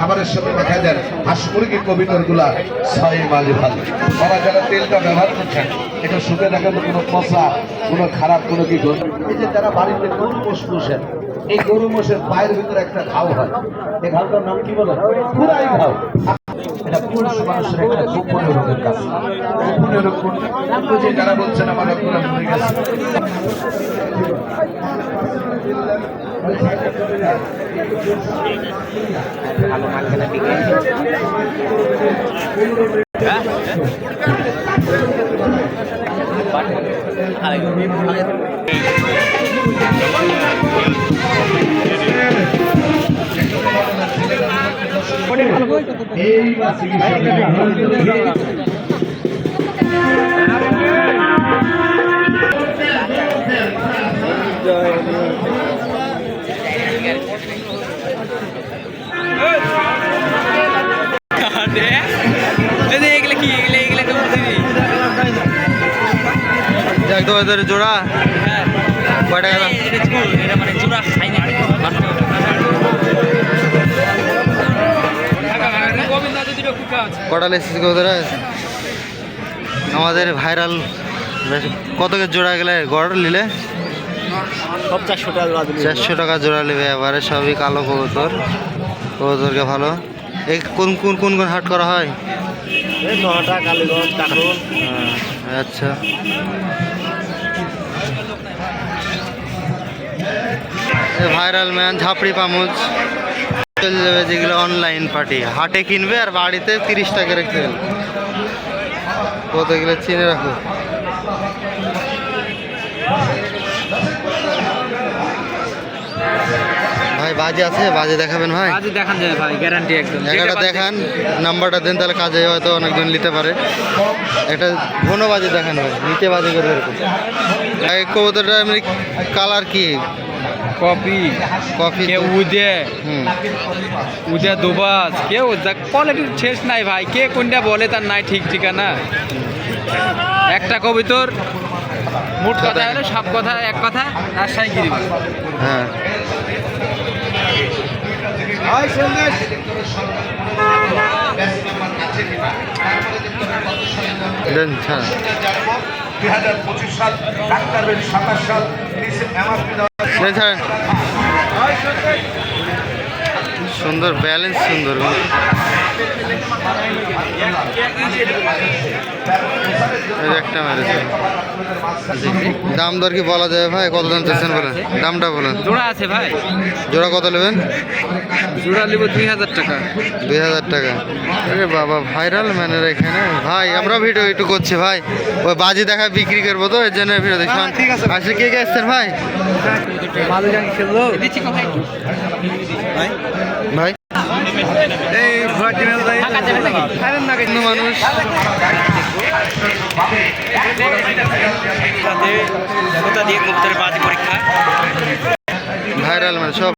খাবারের সাথে দেখা দেন হাঁস মুরগি কবিতরগুলা ছয় মালি ভালো। তারা যারা তেলটা ব্যবহার করছেন, এটা শুনে দেখেন কোনো পচা, কোনো খারাপ, কোনো কি। এই যে যারা বাড়িতে গরু মোষ পোষেন, এই গরু মোষের পায়ের ভিতরে একটা ঘাও হয়। এই ঘাওটার নাম কি বলে? পুরাই ঘাও। এটা পুরুষ মানুষের একটা গোপনীয় রোগের কাজ। গোপনীয় রোগ যারা বলছেন, আমার রক্তটা মরে গেছে। বা চিকিৎসা এগুলো হাজার জোড়া। কয় টাকা দাম? এটা মানে চূড়া খাই না কটা লেসিস কোথায় আমাদের ভাইরাল কত কে জোড়া গেলে গড় নিলে? সব চারশো টাকা চারশো টাকা জোড়া নেবে এবারে সবই কালো কবুতর। কবুতরকে ভালো। এই কোন কোন কোন কোন হাট করা হয়? কাকরুল। আচ্ছা। ভাইরাল ম্যান ঝাপড়ি পামুজ চলে যাবে যেগুলো অনলাইন পার্টি হাটে কিনবে আর বাড়িতে তিরিশ টাকা রেখে দেবে। কতগুলো চিনে রাখো? ভাই বাজে আছে? বাজে দেখাবেন ভাই। দেখান যাবে ভাই গ্যারান্টি একদম। একটা দেখান নাম্বারটা দেন তাহলে কাজে হয়তো অনেকজন নিতে পারে। একটা ঘন বাজে দেখান ভাই নিচে বাজে করবে এরকম। কবুতরটা এমনি কালার কি? কপি কফি কে উদে? হুম। উদে দুবাস। কেউ কোয়ালিটি শেষ নাই ভাই। কে কোনটা বলে তার নাই ঠিক ঠিকানা? একটা কবিতর মোট কথা হলো সব কথা এক কথা আর রাজশাহী গিরিবাস। হ্যাঁ। দুই হাজার পঁচিশ সাল ডাক্তার সাতাশ সাল সুন্দর ব্যালেন্স সুন্দর একটা মেরেছে দাম দর কি বলা যাবে ভাই? কত দাম চাচ্ছেন বলেন? দামটা বলেন। জোড়া আছে ভাই। জোড়া কত নেবেন? জোড়া নেব দুই হাজার টাকা। দুই হাজার টাকা। আরে বাবা ভাইরাল ম্যানের এখানে? ভাই আমরা ভিডিও একটু করছি ভাই। ওই বাজি দেখা বিক্রি করব তো এর জন্য ভিডিও দেখছি। ঠিক আসলে কে কে আসছেন ভাই? ভাই? এই মানুষ। ভাইরাল মানে সব